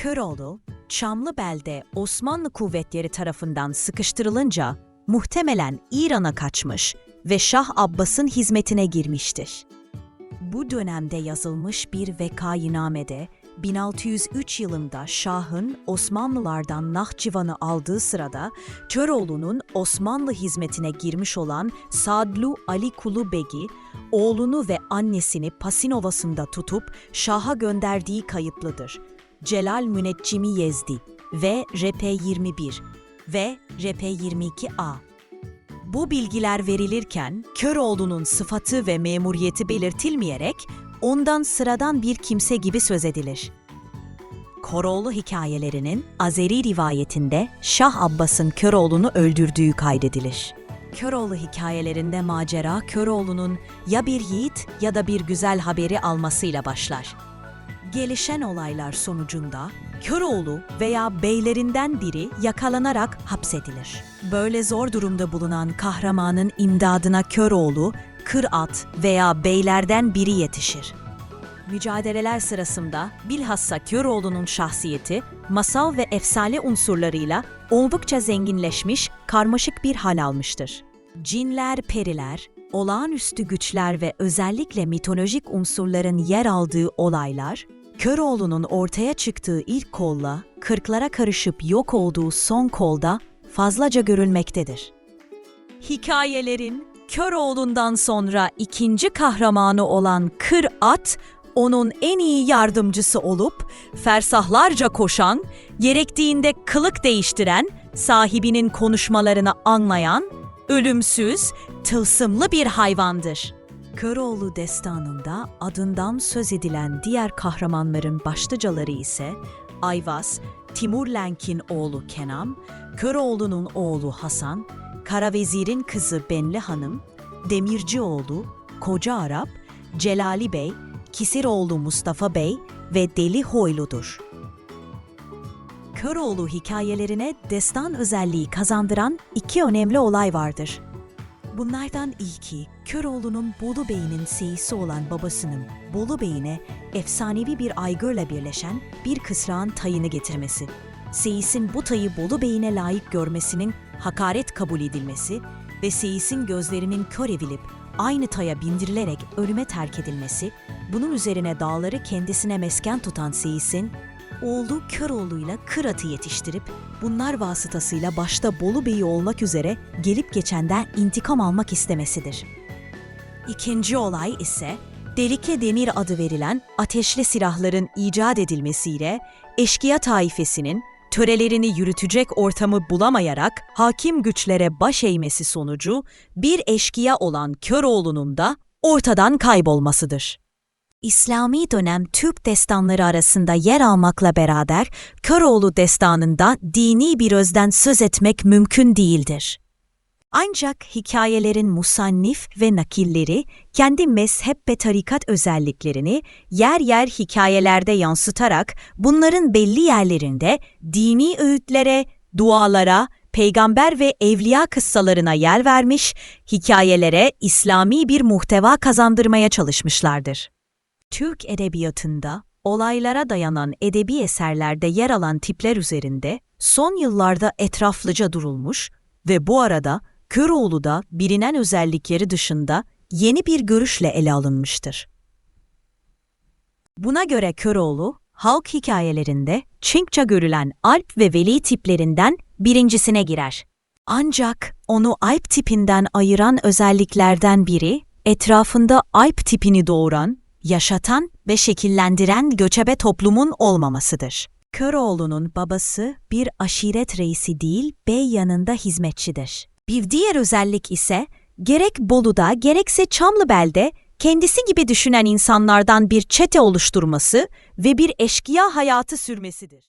Köroğlu, Çamlıbel'de Osmanlı kuvvetleri tarafından sıkıştırılınca muhtemelen İran'a kaçmış ve Şah Abbas'ın hizmetine girmiştir. Bu dönemde yazılmış bir vekainamede 1603 yılında Şah'ın Osmanlılardan Nahçıvan'ı aldığı sırada Köroğlu'nun Osmanlı hizmetine girmiş olan Sadlu Ali Kulu Begi, oğlunu ve annesini Pasin Ovası'nda tutup Şah'a gönderdiği kayıtlıdır. Celal Müneccimi Yezdi ve RP21 ve RP22A. Bu bilgiler verilirken Köroğlu'nun sıfatı ve memuriyeti belirtilmeyerek ondan sıradan bir kimse gibi söz edilir. Koroğlu hikayelerinin Azeri rivayetinde Şah Abbas'ın Köroğlu'nu öldürdüğü kaydedilir. Köroğlu hikayelerinde macera Köroğlu'nun ya bir yiğit ya da bir güzel haberi almasıyla başlar. Gelişen olaylar sonucunda Köroğlu veya beylerinden biri yakalanarak hapsedilir. Böyle zor durumda bulunan kahramanın imdadına Köroğlu, Kırat veya beylerden biri yetişir. Mücadeleler sırasında bilhassa Köroğlu'nun şahsiyeti, masal ve efsane unsurlarıyla oldukça zenginleşmiş, karmaşık bir hal almıştır. Cinler, periler, olağanüstü güçler ve özellikle mitolojik unsurların yer aldığı olaylar, Köroğlu'nun ortaya çıktığı ilk kolla, kırklara karışıp yok olduğu son kolda fazlaca görülmektedir. Hikayelerin Köroğlu'ndan sonra ikinci kahramanı olan Kır At, onun en iyi yardımcısı olup fersahlarca koşan, gerektiğinde kılık değiştiren, sahibinin konuşmalarını anlayan, ölümsüz, tılsımlı bir hayvandır. Köroğlu destanında adından söz edilen diğer kahramanların başlıcaları ise Ayvaz, Timur Lenk'in oğlu Kenam, Köroğlu'nun oğlu Hasan, Karavezir'in kızı Benli Hanım, Demircioğlu, Koca Arap, Celali Bey, Kisiroğlu Mustafa Bey ve Deli Hoylu'dur. Köroğlu hikayelerine destan özelliği kazandıran iki önemli olay vardır. Bunlardan ilki, Köroğlu'nun Bolu Bey'inin seyisi olan babasının Bolu Bey'ine efsanevi bir aygırla birleşen bir kısrağın tayını getirmesi. Seyisin bu tayı Bolu Bey'ine layık görmesinin hakaret kabul edilmesi ve Seyis'in gözlerinin kör evilip aynı taya bindirilerek ölüme terk edilmesi, bunun üzerine dağları kendisine mesken tutan Seyis'in oğlu Köroğlu'yla Kırat'ı yetiştirip bunlar vasıtasıyla başta Bolu Bey'i olmak üzere gelip geçenden intikam almak istemesidir. İkinci olay ise Delike Demir adı verilen ateşli silahların icat edilmesiyle eşkıya taifesinin törelerini yürütecek ortamı bulamayarak hakim güçlere baş eğmesi sonucu bir eşkıya olan Köroğlu'nun da ortadan kaybolmasıdır. İslami dönem Türk destanları arasında yer almakla beraber Köroğlu destanında dini bir özden söz etmek mümkün değildir. Ancak hikayelerin musannif ve nakilleri kendi mezhep ve tarikat özelliklerini yer yer hikayelerde yansıtarak bunların belli yerlerinde dini öğütlere, dualara, peygamber ve evliya kıssalarına yer vermiş, hikayelere İslami bir muhteva kazandırmaya çalışmışlardır. Türk edebiyatında olaylara dayanan edebi eserlerde yer alan tipler üzerinde son yıllarda etraflıca durulmuş ve bu arada Köroğlu'da bilinen özellikleri dışında yeni bir görüşle ele alınmıştır. Buna göre Köroğlu, halk hikayelerinde Çinkça görülen Alp ve Veli tiplerinden birincisine girer. Ancak onu Alp tipinden ayıran özelliklerden biri, etrafında Alp tipini doğuran, yaşatan ve şekillendiren göçebe toplumun olmamasıdır. Köroğlu'nun babası bir aşiret reisi değil, bey yanında hizmetçidir. Bir diğer özellik ise gerek Bolu'da gerekse Çamlıbel'de kendisi gibi düşünen insanlardan bir çete oluşturması ve bir eşkıya hayatı sürmesidir.